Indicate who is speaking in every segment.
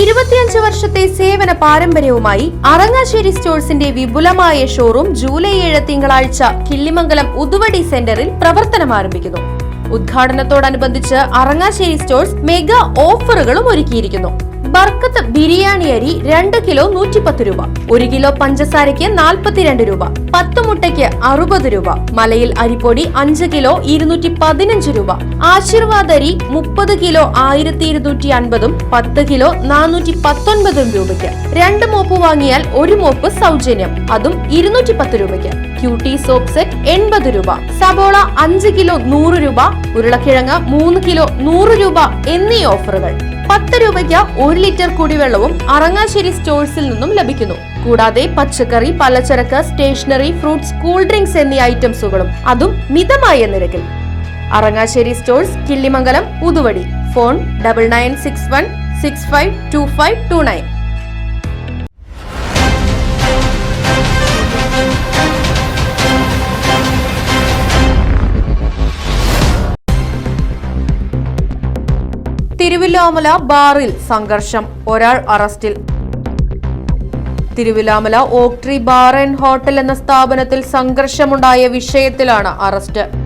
Speaker 1: ഇരുപത്തിയഞ്ച് വർഷത്തെ സേവന പാരമ്പര്യവുമായി അറങ്ങാശ്ശേരി സ്റ്റോഴ്സിന്റെ വിപുലമായ ഷോറൂം ജൂലൈ ഏഴ് തിങ്കളാഴ്ച കിള്ളിമംഗലം ഉതുവടി സെന്ററിൽ പ്രവർത്തനം ആരംഭിക്കുന്നു ഉദ്ഘാടനത്തോടനുബന്ധിച്ച് അറങ്ങാശ്ശേരി സ്റ്റോഴ്സ് മെഗാ ഓഫറുകളും ഒരുക്കിയിരിക്കുന്നു. ബർക്കത്ത് ബിരിയാണി അരി രണ്ട് കിലോ നൂറ്റിപ്പത്ത് രൂപ ഒരു കിലോ പഞ്ചസാരയ്ക്ക് നാൽപ്പത്തിരണ്ട് രൂപ പത്ത് മുട്ടയ്ക്ക് അറുപത് രൂപ മലയിൽ അരിപ്പൊടി അഞ്ച് കിലോ ഇരുന്നൂറ്റി പതിനഞ്ച് രൂപ ആശീർവാദ് അരി മുപ്പത് കിലോ ആയിരത്തി ഇരുന്നൂറ്റി അൻപതും പത്ത് കിലോ നാനൂറ്റി പത്തൊൻപതും രൂപയ്ക്ക്. രണ്ട് മോപ്പ് വാങ്ങിയാൽ ഒരു മോപ്പ് സൗജന്യം അതും ഇരുന്നൂറ്റി പത്ത് രൂപയ്ക്ക്. ക്യൂട്ടി സോപ്പ് സെറ്റ് എൺപത് രൂപ. സബോള അഞ്ച് കിലോ നൂറ് രൂപ ഉരുളക്കിഴങ്ങ് മൂന്ന് കിലോ നൂറ് രൂപ എന്നീ ഓഫറുകൾ. പത്ത് രൂപയ്ക്ക് ഒരു ലിറ്റർ കുടിവെള്ളവും അറങ്ങാശ്ശേരി സ്റ്റോഴ്സിൽ നിന്നും ലഭിക്കുന്നു. കൂടാതെ പച്ചക്കറി പലചരക്ക് സ്റ്റേഷനറി ഫ്രൂട്ട്സ് കൂൾ ഡ്രിങ്ക്സ് എന്നീ ഐറ്റംസുകളും അതും മിതമായ നിരക്കിൽ. Arangassery stores Killimangalam Puthuvadi phone double nine six one six five two five two nine. Thiruvilwamala ബാറിൽ സംഘർഷം. ഒരാൾ അറസ്റ്റിൽ. Thiruvilwamala oak tree bar and hotel എന്ന സ്ഥാപനത്തിൽ സംഘർഷമുണ്ടായ വിഷയത്തിലാണ് അറസ്റ്റ്.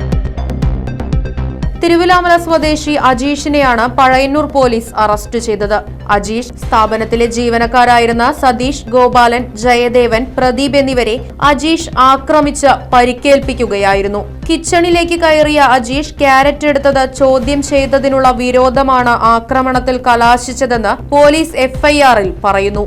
Speaker 1: തിരുവില്ലാമല സ്വദേശി അജീഷിനെയാണ് പഴയന്നൂർ പോലീസ് അറസ്റ്റ് ചെയ്തത്. അജീഷ് സ്ഥാപനത്തിലെ ജീവനക്കാരായിരുന്ന സതീഷ് ഗോപാലൻ ജയദേവൻ പ്രദീപ് എന്നിവരെ അജീഷ് ആക്രമിച്ച് പരിക്കേൽപ്പിക്കുകയായിരുന്നു. കിച്ചണിലേക്ക് കയറിയ അജീഷ് ക്യാരറ്റ് എടുത്തത് ചോദ്യം ചെയ്തതിനുള്ള വിരോധമാണ് ആക്രമണത്തിൽ കലാശിച്ചതെന്ന് പോലീസ് എഫ്ഐആറിൽ പറയുന്നു.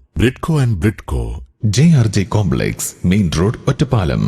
Speaker 2: Bridco and Bridco
Speaker 3: J R J complex main road Ottapalam